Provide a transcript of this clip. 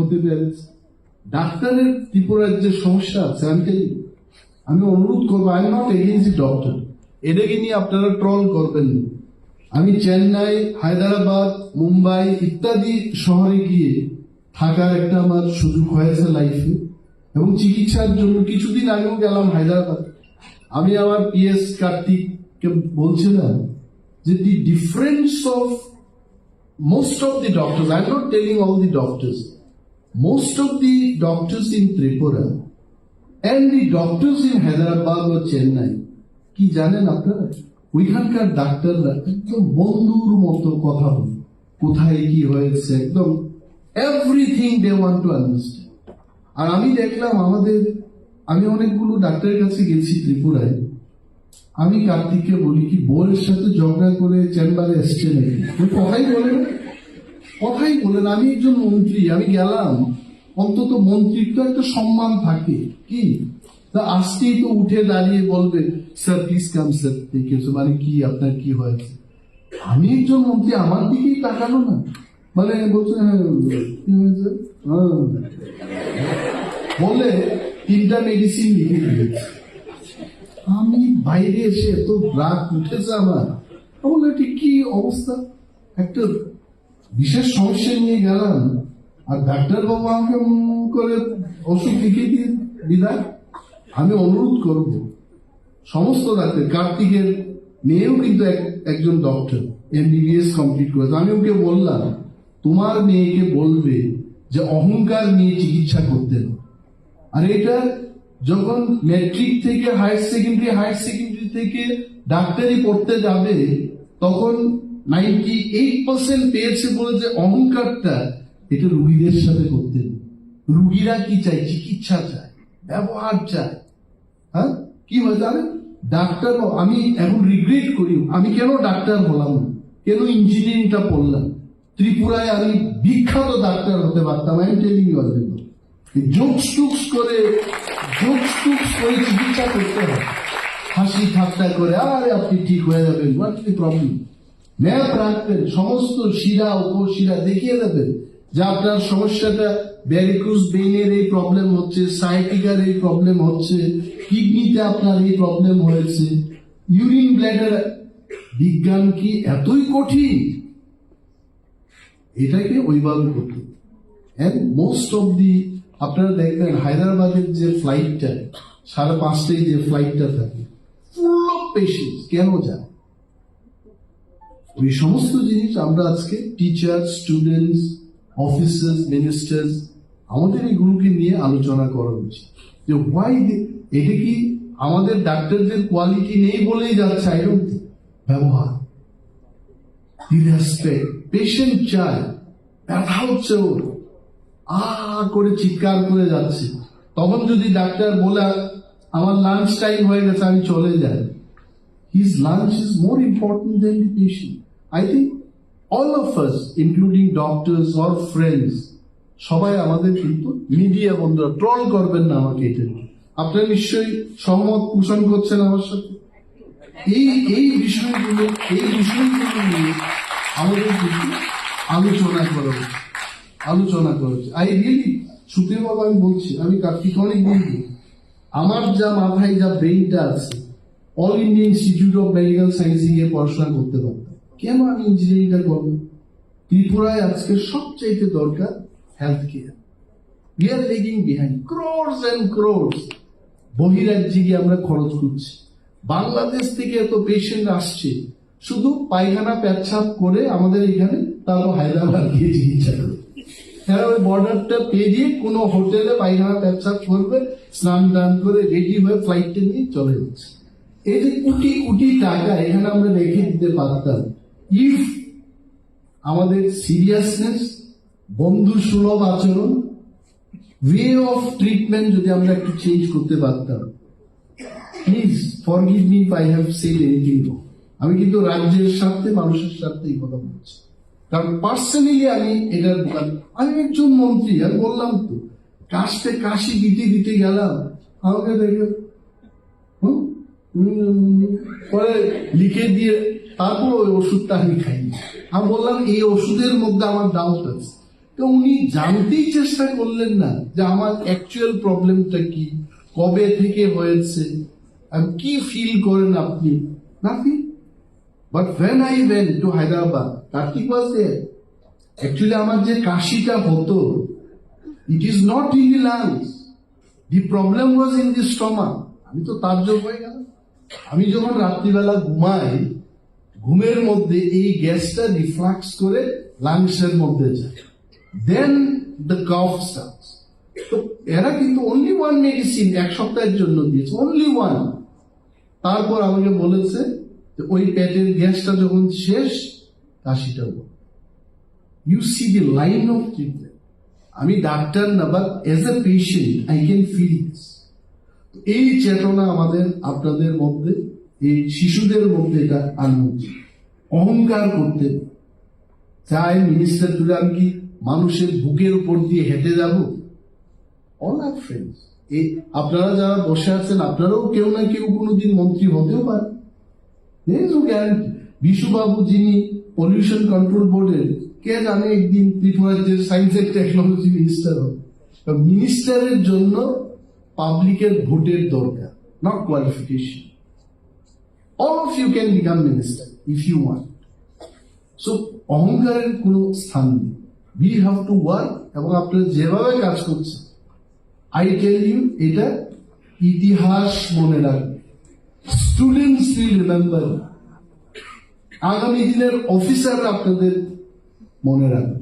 হতে পেরেছে। ডাক্তারের ত্রিপুরার যে সমস্যা আছে আমি আমি অনুরোধ করব I am not against doctor এটাকে নিয়ে আপনারা ট্রল করবেন না। আমি চেন্নাই হায়দ্রাবাদ মুম্বাই ইত্যাদি শহরে গিয়ে থাকার একটা আমার সুযোগ হয়েছে লাইফে এবং চিকিৎসার জন্য কিছুদিন আগেও গেলাম হায়দ্রাবাদ। আমি আমার পিএস কার্তিককে বলছিলাম যে the difference of most of the doctors, I'm not telling all the doctors, most of the doctors in Tripura and the doctors in Hyderabad or Chennai, কি জানেন আপনারা? ওইখানকার ডাক্তাররা একদম বন্ধুর মতো কথা বলে। কোথায় কি হয়েছে একদম everything they want to understand আর আমি দেখলাম আমাদের আমি অনেকগুলো ডাক্তারের কাছে গেছি ত্রিপুরায়। আমি কার্তিককে বলি কি বউয়ের সাথে ঝগড়া করে চেম্বারে এসছে নাকি? কথাই বলে না। কথাই বলেন আমি একজন মন্ত্রী আমি গেলাম। অন্তত মন্ত্রীর তো একটা সম্মান থাকে। কি? তা আসতেই তো উঠে দাঁড়িয়ে বলবে স্যার প্লিজ কাম স্যার দেখেছ মানে কি আপনার কি হয়েছে? আমি একজন মন্ত্রী আমার দিকেই তাকালো না। মানে বলছে হ্যাঁ হ্যাঁ। বলে তিনটা মেডিসিন লিখে দিয়েছে আমি বাইরে এসে এত রাগ উঠেছে আমার। আমি বললাম, ঠিক কি অবস্থা? একটা বিশেষ সমস্যা নিয়ে গেলাম। আর ডাক্তার বাবু আমাকে করে ওষুধ লিখে দিয়ে বিদায়। আমি অনুরোধ করব, সমস্ত ডাক্তার, কার্তিকের মেয়েও কিন্তু এক- একজন ডক্টর এমবিবিএস কমপ্লিট করেছে। আমি ওকে বললাম, তোমার মেয়েকে বলবে যে অহংকার নিয়ে চিকিৎসা করতে না আর এটা যখন ম্যাট্রিক থেকে হায়ার সেকেন্ডারি হায়ার সেকেন্ডারি থেকে ডাক্তারি পড়তে যাবে, তখন নাইনটি এইট পার্সেন্ট পেয়েছে বলে যে অহংকারটা, এটা রুগীদের সাথে করতে রুগীরা কি চায়? চিকিৎসা চায়, ব্যবহার চায়। হ্যাঁ? কি হয় জানেন? ডাক্তার, আমি এখন রিগ্রেট করি, আমি কেন ডাক্তার হলাম কেন ইঞ্জিনিয়ারিংটা পড়লাম? ত্রিপুরায় আমি বিখ্যাত ডাক্তার হতে পারতাম আমি টেলিং জোকস টুকস করে জোকস টুকস করে চিকিৎসা করতে হয়। হাসি ঠাট্টা করে, আরে আপনি ঠিক হয়ে যাবেন প্রবলেম ম্যাপ রাখবেন সমস্ত শিরা, উপশিরা দেখিয়ে দেবেন যে আপনার সমস্যাটা ব্যারিক্রুজ বেইনের এই প্রবলেম হচ্ছে সাইটিকার এই প্রবলেম হচ্ছে কিডনিতে আপনার এই প্রবলেম হয়েছে। ইউরিন ব্ল্যাডার বিজ্ঞান কি এতই কঠিন? এটাকে ওইভাবে করতে অ্যান্ড মোস্ট অফ দি আপনারা দেখবেন হায়দ্রাবাদের যে ফ্লাইটটা সাড়ে পাঁচটায় যে ফ্লাইটটা থাকে ফুল অফ পেশেন্ট কেন যায়? ওই সমস্ত জিনিস আমরা আজকে টিচার স্টুডেন্টস অফিসার্স মিনিস্টার্স আমাদের এই গুরুকে নিয়ে আলোচনা করা উচিত। যে হোয়াই এটা কি আমাদের ডাক্তারদের কোয়ালিটি নেই বলেই যাচ্ছে আই ডোন্ট ব্যবহার। রেসপেক্ট পেশেন্ট চায়। ব্যথা হচ্ছে ওর। আ করে চিৎকার করে যাচ্ছে। তখন যদি ডাক্তার বলে, আমার লাঞ্চ টাইম হয়ে গেছে, আমি চলে যাই। His lunch is more important than the patient. I think all of us, including doctors or friends, সবাই আমাদের কিন্তু মিডিয়া বন্ধুরা ট্রল করবেন না আমাকে এটা। আপনারা নিশ্চয়ই সহমত পোষণ করছেন আমার সাথে এই এই বিষয়গুলো এই বিষয়গুলো নিয়ে আমাদের কিন্তু আলোচনা করা উচিত আলোচনা করা উচিত আই রিয়েলি সুপ্রিয় বাবা আমি বলছি আমি কার্তিক অনেক বলব আমার যা মাথায় যা ব্রেইনটা আছে All India Institute of Medical সায়েন্সে গিয়ে পড়াশোনা করতে পারতাম। কেন আমি ইঞ্জিনিয়ারিংটা করব? ত্রিপুরায় আজকে সবচাইতে দরকার health care we are lagging behind crores and crores বহিরাজ্যে গিয়ে আমরা খরচ করছি। বাংলাদেশ থেকে এত পেশেন্ট আসছে, শুধু পায়খানা পেচ্ছাপ করে আমাদের এখানে তারপর হায়দ্রাবাদ গিয়ে চিকিৎসা করে তারা ওই বর্ডারটা পেরিয়ে কোনো হোটেলে পায়খানা পেচ্ছাপ করবে স্নান টান করে রেডি হয়ে ফ্লাইটটা নিয়ে চলে যাচ্ছে। এই যে কোটি কোটি টাকা এখানে আমরা রেখে দিতে পারতাম। ইফ আমাদের সিরিয়াসনেস বন্ধু সুলভ আচরণ ওয়ে অফ ট্রিটমেন্ট যদি আমরা একটু চেঞ্জ করতে পারতাম please forgive me I have said anything আমি কিন্তু রাজ্যের স্বার্থে মানুষের স্বার্থে এই কথা বলছি। কারণ পার্সোনালি আমি এটার দোকান- আমি একজন মন্ত্রী আমি বললাম তো কাশতে কাশি দিতে দিতে গেলাম। আমাকে দেখে হুম, পরে লিখে দিয়ে তারপর ওই ওষুধটা আমি খাইনি। আমি বললাম, এই ওষুধের মধ্যে আমার ডাউট আছে। তো উনি জানতেই চেষ্টা করলেন না যে আমার অ্যাকচুয়াল প্রবলেমটা কি, কবে থেকে হয়েছে কি ফিল করেন আপনি? Nothing but when I went to Hyderabad Kartik was there actually আমার যে কাশিটা হতো it is not in the lungs the problem was in the stomach আমি তো তার যোগ হয়ে গেলাম। আমি যখন রাত্রিবেলা ঘুমাই, ঘুমের মধ্যে এই গ্যাসটা রিফ্লাক্স করে লাংসের মধ্যে যায়। দেন দ্য কফ স্টার্টস তো এরা কিন্তু অনলি ওয়ান মেডিসিন এক সপ্তাহের জন্য দিয়েছে অনলি ওয়ান তারপর আমাকে বলেছে যে ওই পেটের গ্যাসটা যখন শেষ, কাশিটা you see the line of treatment আমি ডাক্তার না but as a patient I can feel this এই চেতনা আমাদের, আপনাদের মধ্যে, এই শিশুদের মধ্যে এটা আনন্দ অহংকার করতে চাই মিনিস্টার তুলে আমি কি মানুষের বুকের উপর দিয়ে হেঁটে যাব? অল আর ফ্রেন্ডস এই আপনারা যারা বসে আছেন, আপনারাও কেউ না কেউ কোনোদিন মন্ত্রী হতেও পারে। বিশুবাবু যিনি পলিউশন কন্ট্রোল বোর্ডের কে জানে একদিন ত্রিপুরার যে সায়েন্স এন্ড টেকনোলজি মিনিস্টার হবে মিনিস্টারের জন্য পাবলিকের ভোটের দরকার not qualification all of you can become minister if you want so অহংকারের কোনো স্থান নেই। উই হ্যাভ টু ওয়ার্ক এবং আপনারা যেভাবে কাজ করছেন আই টেল ইউ এটা ইতিহাস মনে রাখবে। স্টুডেন্টস উইল রিমেম্বার আগামী দিনের অফিসার আপনাদের মনে রাখবে।